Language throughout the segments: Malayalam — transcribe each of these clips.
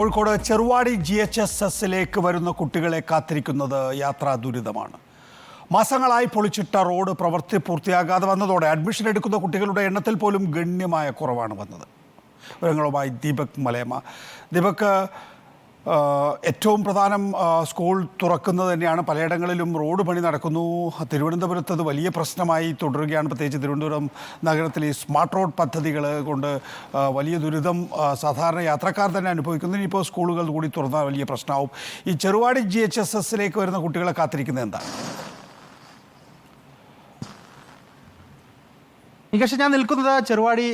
Kozhikode Cheruvadi G H S എസിലേക്ക് വരുന്ന കുട്ടികളെ കാത്തിരിക്കുന്നത് യാത്രാ ദുരിതമാണ്. മാസങ്ങളായി പൊളിച്ചിട്ട റോഡ് പ്രവൃത്തി പൂർത്തിയാകാതെ വന്നതോടെ അഡ്മിഷൻ എടുക്കുന്ന കുട്ടികളുടെ എണ്ണത്തിൽ പോലും ഗണ്യമായ കുറവാണ് വന്നത്. വിവരങ്ങളുമായി ദീപക് മലയമ്മ. ദീപക് ഏറ്റവും പ്രധാനം സ്കൂൾ തുറക്കുന്നത് തന്നെയാണ്. പലയിടങ്ങളിലും റോഡ് പണി നടക്കുന്നു. തിരുവനന്തപുരത്ത് അത് വലിയ പ്രശ്നമായി തുടരുകയാണ്. പ്രത്യേകിച്ച് തിരുവനന്തപുരം നഗരത്തിൽ ഈ സ്മാർട്ട് റോഡ് പദ്ധതികൾ കൊണ്ട് വലിയ ദുരിതം സാധാരണ യാത്രക്കാർ തന്നെ അനുഭവിക്കുന്നു. ഇനിയിപ്പോൾ സ്കൂളുകൾ കൂടി തുറന്നാൽ വലിയ പ്രശ്നമാവും. ഈ ചെറുവാടി ജി എച്ച് എസ് എസിലേക്ക് വരുന്ന കുട്ടികളെ കാത്തിരിക്കുന്നത് എന്താണ്? നികേഷ് ഞാൻ നിൽക്കുന്നത് ചെറുവാടി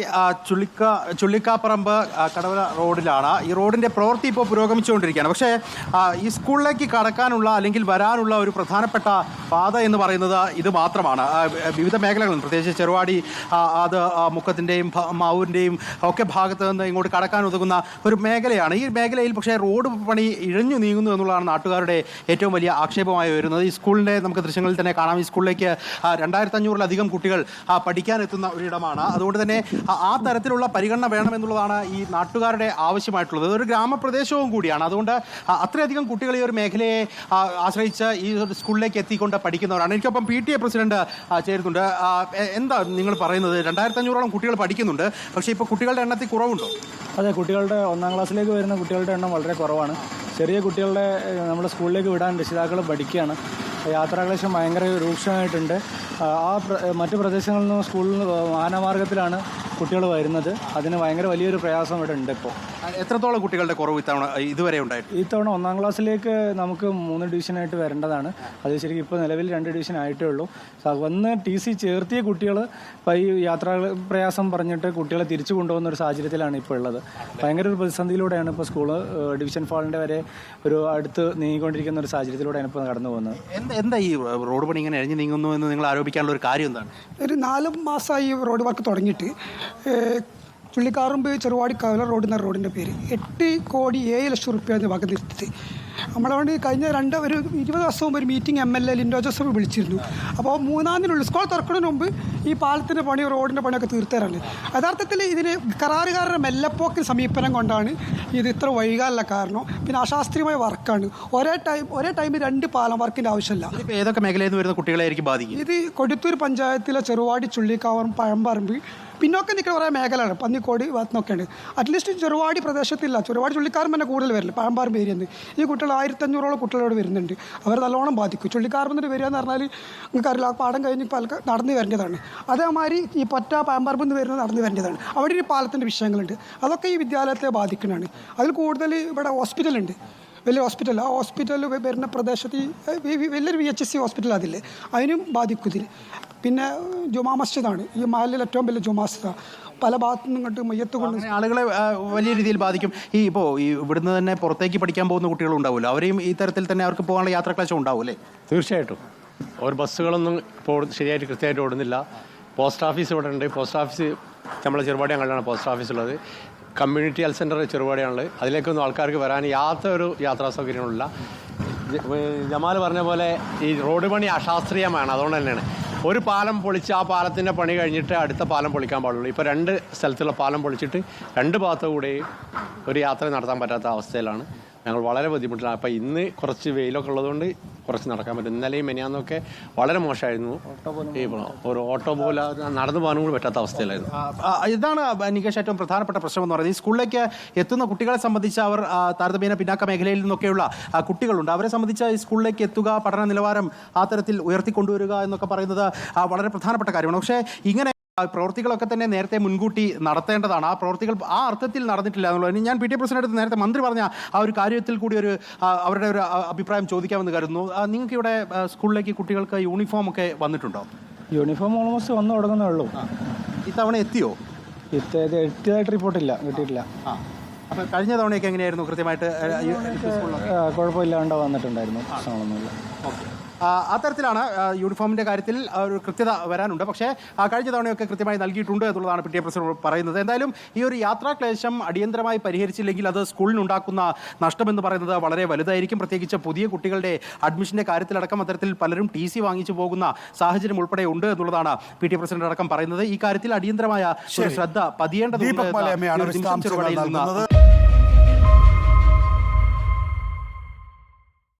ചുള്ളിക്ക ചുള്ളിക്കാപ്പറമ്പ് കടവല റോഡിലാണ്. ഈ റോഡിന്റെ പ്രവൃത്തി ഇപ്പോൾ പുരോഗമിച്ചുകൊണ്ടിരിക്കുകയാണ്. പക്ഷേ ഈ സ്കൂളിലേക്ക് കടക്കാനുള്ള അല്ലെങ്കിൽ വരാനുള്ള ഒരു പ്രധാനപ്പെട്ട പാത എന്ന് പറയുന്നത് ഇത് മാത്രമാണ്. വിവിധ മേഖലകളിൽ പ്രത്യേകിച്ച് ചെറുവാടി അത് മുക്കത്തിന്റെയും മാവൂരിന്റെയും ഒക്കെ ഭാഗത്ത് നിന്ന് ഇങ്ങോട്ട് കടക്കാൻ ഉതകുന്ന ഒരു മേഖലയാണ്. ഈ മേഖലയിൽ പക്ഷേ റോഡ് പണി ഇഴഞ്ഞു നീങ്ങുന്നു എന്നുള്ളതാണ് നാട്ടുകാരുടെ ഏറ്റവും വലിയ ആക്ഷേപമായി വരുന്നത്. ഈ സ്കൂളിന്റെ നമുക്ക് ദൃശ്യങ്ങളിൽ തന്നെ കാണാം. ഈ സ്കൂളിലേക്ക് രണ്ടായിരത്തി അഞ്ഞൂറിലധികം കുട്ടികൾ പഠിക്കാൻ എത്തുന്ന ഒരിടമാണ്. അതുകൊണ്ട് തന്നെ ആ- തരത്തിലുള്ള പരിഗണന വേണമെന്നുള്ളതാണ് ഈ നാട്ടുകാരുടെ ആവശ്യമായിട്ടുള്ളത്. ഒരു ഗ്രാമപ്രദേശവും കൂടിയാണ്. അതുകൊണ്ട് അത്രയധികം കുട്ടികൾ ഈ ഒരു മേഖലയെ ആശ്രയിച്ച് ഈ ഒരു സ്കൂളിലേക്ക് എത്തിക്കൊണ്ട് പഠിക്കുന്നവരാണ്. എനിക്കൊപ്പം പി ടി എ പ്രസിഡന്റ് ചേരുന്നുണ്ട്. എന്താ നിങ്ങൾ പറയുന്നത്? രണ്ടായിരത്തി അഞ്ഞൂറോളം കുട്ടികൾ പഠിക്കുന്നുണ്ട്. പക്ഷേ ഇപ്പോൾ കുട്ടികളുടെ എണ്ണത്തിൽ കുറവുണ്ടോ? അതെ കുട്ടികളുടെ ഒന്നാം ക്ലാസ്സിലേക്ക് വരുന്ന കുട്ടികളുടെ എണ്ണം വളരെ കുറവാണ്. ചെറിയ കുട്ടികളുടെ നമ്മുടെ സ്കൂളിലേക്ക് വിടാൻ രക്ഷിതാക്കൾ പഠിക്കുകയാണ്. യാത്രാക്ലേശം ഭയങ്കര രൂക്ഷമായിട്ടുണ്ട്. ആ മറ്റു പ്രദേശങ്ങളിൽ നിന്ന് സ്കൂളിൽ നിന്ന് വാഹനമാർഗത്തിലാണ് കുട്ടികൾ വരുന്നത്. അതിന് ഭയങ്കര വലിയൊരു പ്രയാസം ഇവിടെ ഉണ്ട് ഇപ്പോൾ എത്രത്തോളം കുട്ടികളുടെ കുറവ് ഇത്തവണ ഇതുവരെ ഉണ്ടായിട്ടുണ്ട്? ഇത്തവണ ഒന്നാം ക്ലാസ്സിലേക്ക് നമുക്ക് മൂന്ന് ഡിവിഷനായിട്ട് വരേണ്ടതാണ്. അത് ശരിക്കും ഇപ്പോൾ നിലവിൽ രണ്ട് ഡിവിഷൻ ആയിട്ടേ ഉള്ളൂ. വന്ന് ടി സി ചേർത്തിയ കുട്ടികൾ ഇപ്പോൾ ഈ യാത്രാ പ്രയാസം പറഞ്ഞിട്ട് കുട്ടികളെ തിരിച്ചു കൊണ്ടുപോകുന്ന ഒരു സാഹചര്യത്തിലാണ് ഇപ്പോൾ ഉള്ളത്. ഭയങ്കര ഒരു പ്രതിസന്ധിയിലൂടെയാണ് ഇപ്പോൾ സ്കൂൾ ഡിവിഷൻ ഫാളിന്റെ വരെ ഒരു അടുത്ത് നീങ്ങിക്കൊണ്ടിരിക്കുന്ന ഒരു സാഹചര്യത്തിലൂടെയാണ് ഇപ്പോൾ കടന്നു പോകുന്നത്. എന്താ എന്താ ഈ റോഡ് പണി ഇങ്ങനെ എഴഞ്ഞു നീങ്ങുന്നു എന്ന് നിങ്ങൾ ആരോപിക്കാനുള്ള ഒരു കാര്യം എന്താണ്? ഒരു നാല് മാസമായി ഈ റോഡ് വർക്ക് തുടങ്ങിയിട്ട്. ചുള്ളിക്കാറുമ്പ് റോഡ് എന്ന റോഡിന്റെ പേര്. എട്ട് കോടി ഏഴ് ലക്ഷം റുപ്യ എന്ന് എടുത്തത് നമ്മളവിടെ കഴിഞ്ഞ രണ്ട് ഒരു ഇരുപത് ദിവസം മുമ്പ് ഒരു meeting M L A Linto Joseph വിളിച്ചിരുന്നു. അപ്പോൾ മൂന്നാം ദിനുള്ള സ്കൂൾ തുറക്കുന്നതിന് മുമ്പ് ഈ പാലത്തിന്റെ പണി റോഡിന്റെ പണിയൊക്കെ തീർത്തരല്ലേ? യഥാർത്ഥത്തിൽ ഇതിന് കരാറുകാരുടെ മെല്ലപ്പോക്ക് സമീപനം കൊണ്ടാണ് ഇത് ഇത്ര വൈകാനുള്ള കാരണം. പിന്നെ അശാസ്ത്രീയമായ വർക്കാണ്. ഒരേ ടൈം ഒരേ ടൈമിൽ രണ്ട് പാലം വർക്കിന്റെ ആവശ്യമില്ല. ഇപ്പോൾ ഏതൊക്കെ മേഖലയിൽ നിന്ന് വരുന്ന കുട്ടികളായിരിക്കും ബാധിക്കും ഇത് കൊടുത്തൂർ പഞ്ചായത്തിലെ ചെറുവാടി ചുള്ളിക്കാവറും പഴമ്പറമ്പ് പിന്നോക്കം നിൽക്കുന്ന കുറേ മേഖലയാണ് പന്നിക്കോട് ഭാഗത്തുനിന്നൊക്കെയാണ് അറ്റ്ലീസ്റ്റ് ചെറുവാടി പ്രദേശത്തില്ല. ചെറുവാടി ചുള്ളിക്കാരൻ തന്നെ കൂടുതൽ വരില്ല? പഴമ്പറമ്പ് ഏരിയ ഈ കുട്ടികൾ ആയിരത്തഞ്ഞൂറോളം കുട്ടികളോട് വരുന്നുണ്ട്. അവർ നല്ലോണം ബാധിക്കും. ചുള്ളിക്കാരമ്പ് വരിക എന്ന് പറഞ്ഞാൽ നിങ്ങൾക്കറിയില്ല. ആ പാടം കഴിഞ്ഞ് പല നടന്നു വരേണ്ടതാണ്. അതേമാതിരി ഈ പറ്റ നിന്ന് വരുന്നത് നടന്നു വരേണ്ടതാണ്. അവിടെ ഒരു പാലത്തിന്റെ വിഷയങ്ങളുണ്ട്. അതൊക്കെ ഈ വിദ്യാലയത്തെ ബാധിക്കുന്നതാണ് അതിൽ കൂടുതൽ ഇവിടെ ഹോസ്പിറ്റലുണ്ട്. വലിയ ഹോസ്പിറ്റൽ. ആ ഹോസ്പിറ്റലിൽ വരുന്ന പ്രദേശത്ത് വലിയൊരു V H S C hospital അതില്ലേ അതിനും ബാധിക്കുന്നതിൽ പിന്നെ ജുമാ മസ്ജിദാണ്. ഈ മഹലിൽ ഏറ്റവും വലിയ ജുമാ മസ്ജിദാണ് പല ഭാഗത്തു നിന്നും ഇങ്ങോട്ട് മയ്യത്ത് കൊണ്ട് ആളുകളെ വലിയ രീതിയിൽ ബാധിക്കും. ഈ ഇപ്പോൾ ഈ ഇവിടുന്ന് തന്നെ പുറത്തേക്ക് പഠിക്കാൻ പോകുന്ന കുട്ടികളുണ്ടാവില്ല ഉണ്ടാവുമല്ലോ അവരെയും ഈ തരത്തിൽ തന്നെ അവർക്ക് പോകാനുള്ള യാത്രാക്ലേശം ഉണ്ടാവും അല്ലേ തീർച്ചയായിട്ടും. ഒരു ബസ്സുകളൊന്നും ഇപ്പോൾ ശരിയായിട്ട് കൃത്യമായിട്ട് ഓടുന്നില്ല. പോസ്റ്റ് ഓഫീസ് ഇവിടെ ഉണ്ട്. പോസ്റ്റ് ഓഫീസ് നമ്മളെ ചെറുപാടി അങ്ങോട്ടാണ് പോസ്റ്റ് ഓഫീസ് ഉള്ളത്. കമ്മ്യൂണിറ്റി ഹെൽത്ത് സെന്റർ ചെറുപാടിയാണുള്ളത്. അതിലേക്കൊന്നും ആൾക്കാർക്ക് വരാൻ യാതൊരു യാത്രാ സൗകര്യങ്ങളില്ല ജമാൽ പറഞ്ഞ പോലെ ഈ റോഡ് പണി അശാസ്ത്രീയമാണ്. അതുകൊണ്ട് തന്നെയാണ്. ഒരു പാലം പൊളിച്ച് ആ പാലത്തിന്റെ പണി കഴിഞ്ഞിട്ട് അടുത്ത പാലം പൊളിക്കാൻ പാടുള്ളൂ. ഇപ്പോൾ രണ്ട് സ്ഥലത്തുള്ള പാലം പൊളിച്ചിട്ട് രണ്ട് ഭാഗത്തു കൂടെ ഒരു യാത്ര നടത്താൻ പറ്റാത്ത അവസ്ഥയിലാണ്. ഞങ്ങൾ വളരെ ബുദ്ധിമുട്ടിലാണ്. അപ്പം ഇന്ന് കുറച്ച് വെയിലൊക്കെ ഉള്ളതുകൊണ്ട് കുറച്ച് നടക്കാൻ പറ്റും. ഇന്നലെയും മെനിയാന്നൊക്കെ വളരെ മോശമായിരുന്നു. ഈ ഒരു ഓട്ടോ പോലെ നടന്നു പോകാനും കൂടി പറ്റാത്ത അവസ്ഥയിലായിരുന്നു. ഇതാണ് നികേഷ് ഏറ്റവും പ്രധാനപ്പെട്ട പ്രശ്നം എന്ന് പറയുന്നത്. ഈ സ്കൂളിലേക്ക് എത്തുന്ന കുട്ടികളെ സംബന്ധിച്ച് അവർ താരതമ്യേന പിന്നാക്ക മേഖലയിൽ നിന്നൊക്കെയുള്ള കുട്ടികളുണ്ട്. അവരെ സംബന്ധിച്ച് ഈ സ്കൂളിലേക്ക് എത്തുക പഠന നിലവാരം ആ തരത്തിൽ ഉയർത്തിക്കൊണ്ടുവരിക എന്നൊക്കെ പറയുന്നത് വളരെ പ്രധാനപ്പെട്ട കാര്യമാണ്. പക്ഷേ ഇങ്ങനെ പ്രവൃത്തികളൊക്കെ തന്നെ നേരത്തെ മുൻകൂട്ടി നടത്തേണ്ടതാണ്. ആ പ്രവൃത്തികൾ ആ അർത്ഥത്തിൽ നടന്നിട്ടില്ല എന്നുള്ളത്. ഞാൻ പി ടി പ്രസിഡന്റ് നേരത്തെ മന്ത്രി പറഞ്ഞ ആ ഒരു കാര്യത്തിൽ കൂടി ഒരു അവരുടെ ഒരു അഭിപ്രായം ചോദിക്കാമെന്ന് കരുതുന്നു. നിങ്ങൾക്ക് ഇവിടെ സ്കൂളിലേക്ക് കുട്ടികൾക്ക് യൂണിഫോം ഒക്കെ വന്നിട്ടുണ്ടോ? യൂണിഫോം ഓൾമോസ്റ്റ് വന്നു തുടങ്ങുന്നേ ഉള്ളൂ. ഇത്തവണ എത്തിയോ? എത്തിയതായിട്ട് റിപ്പോർട്ടില്ല കിട്ടിയിട്ടില്ല. ആ. അപ്പൊ കഴിഞ്ഞ തവണയൊക്കെ എങ്ങനെയായിരുന്നു കൃത്യമായിട്ട് കുഴപ്പമില്ലാണ്ട് വന്നിട്ടുണ്ടായിരുന്നു. പ്രശ്നങ്ങളൊന്നുമില്ല. ആ, അത്തരത്തിലാണ് ആ, യൂണിഫോമിന്റെ കാര്യത്തിൽ ഒരു കൃത്യത വരാനുണ്ട്. പക്ഷേ ആ, കഴിഞ്ഞ തവണയൊക്കെ കൃത്യമായി നൽകിയിട്ടുണ്ട് എന്നുള്ളതാണ് പി ടി എ പ്രസിഡന്റ് പറയുന്നത്. എന്തായാലും ഈ ഒരു യാത്രാക്ലേശം അടിയന്തരമായി പരിഹരിച്ചില്ലെങ്കിൽ അത് സ്കൂളിനുണ്ടാക്കുന്ന നഷ്ടമെന്ന് പറയുന്നത് വളരെ വലുതായിരിക്കും. പ്രത്യേകിച്ച് പുതിയ കുട്ടികളുടെ അഡ്മിഷന്റെ കാര്യത്തിലടക്കം അത്തരത്തിൽ പലരും ടി സി വാങ്ങിച്ചു പോകുന്ന സാഹചര്യം ഉൾപ്പെടെ ഉണ്ട് എന്നുള്ളതാണ് പി ടി എ പ്രസിഡന്റ് അടക്കം പറയുന്നത്. ഈ കാര്യത്തിൽ അടിയന്തരമായ ശ്രദ്ധ പതിയേണ്ടതുണ്ട്